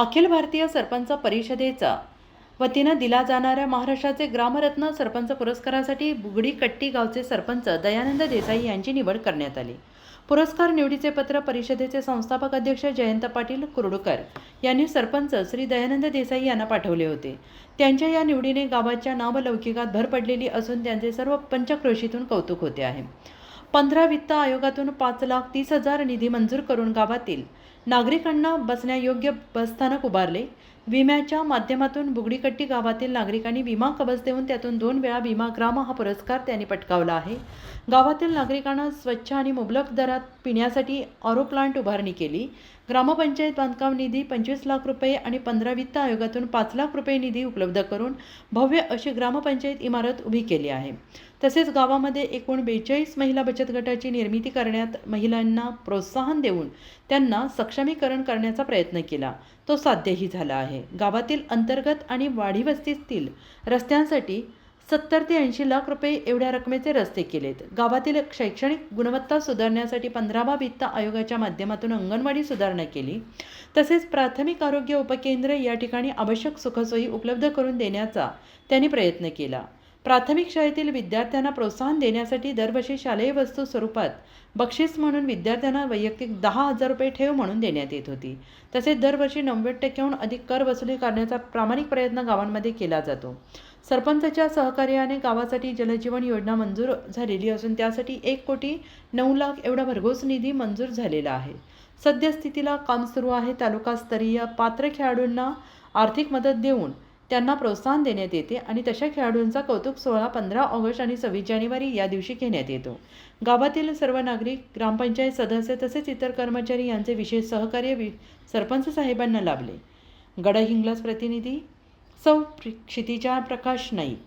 अखिल भारतीय सरपंच परिषदेचा वतीनं दिला जाणाऱ्या महाराष्ट्राचे ग्रामरत्न सरपंच पुरस्कारासाठी बुगडी कट्टी गावचे सरपंच दयानंद देसाई यांची निवड करण्यात आली. पुरस्कार निवडीचे पत्र परिषदेचे संस्थापक अध्यक्ष जयंत पाटील कुर्डकर यांनी सरपंच श्री दयानंद देसाई यांना पाठवले होते. त्यांच्या या निवडीने गावाच्या नावलौकिकात भर पडलेली असून त्यांचे सर्व पंचक्रोशीतून कौतुक होते आहे. पंधरा वित्त आयोगातून पाच लाख तीस हजार निधी मंजूर करून गावातील नागरिकांना बसण्यायोग्य बसस्थानक उभारले. विम्याच्या माध्यमातून बुगडीकट्टी गावातील नागरिकांनी विमा कवच देऊन त्यातून दोन वेळा विमा ग्राम हा पुरस्कार त्यांनी पटकावला आहे. गावातील नागरिकांना स्वच्छ आणि मुबलक दरात पिण्यासाठी ऑरो प्लांट उभारणी केली. ग्रामपंचायत बांधकाम निधी पंचवीस लाख रुपये आणि पंधरा वित्त आयोगातून पाच लाख रुपये निधी उपलब्ध करून भव्य अशी ग्रामपंचायत इमारत उभी केली आहे. तसेच गावामध्ये एकूण बेचाळीस महिला बचत गटाची निर्मिती करण्यात महिलांना प्रोत्साहन देऊन त्यांना सक्षमीकरण करण्याचा प्रयत्न केला. तो साध्यही झाला आहे. गावातील अंतर्गत आणि वाढी वस्तीतील रस्त्यांसाठी सत्तर ते ऐंशी लाख रुपये एवढ्या रकमेचे रस्ते केलेत. गावातील शैक्षणिक गुणवत्ता सुधारण्यासाठी पंधरावा वित्त आयोगाच्या माध्यमातून अंगणवाडी सुधारणा केली. तसेच प्राथमिक आरोग्य उपकेंद्र या ठिकाणी आवश्यक सुखसोयी उपलब्ध करून देण्याचा त्यांनी प्रयत्न केला. प्राथमिक शाळेतील विद्यार्थ्यांना प्रोत्साहन देण्यासाठी दरवर्षी शालेय वस्तू स्वरूपात बक्षीस म्हणून विद्यार्थ्यांना वैयक्तिक दहा हजार रुपये ठेव म्हणून देण्यात येत होती. तसेच दरवर्षी नव्वद टक्क्याहून अधिक कर वसुली करण्याचा प्रामाणिक प्रयत्न गावांमध्ये केला जातो. सरपंचाच्या सहकार्याने गावासाठी जलजीवन योजना मंजूर झालेली असून त्यासाठी एक कोटी नऊ लाख एवढा भरघोस निधी मंजूर झालेला आहे. सद्यस्थितीला काम सुरू आहे. तालुकास्तरीय पात्र खेळाडूंना आर्थिक मदत देऊन त्यांना प्रोत्साहन देण्यात येते आणि तशा खेळाडूंचा कौतुक सोहळा पंधरा ऑगस्ट आणि सव्वीस जानेवारी या दिवशी घेण्यात येतो. गावातील सर्व नागरिक ग्रामपंचायत सदस्य तसेच इतर कर्मचारी यांचे विशेष सहकार्य वि सरपंच साहेबांना लाभले. गडहिंग्लज प्रतिनिधी सौ क्षितिजा प्रकाश नाईक.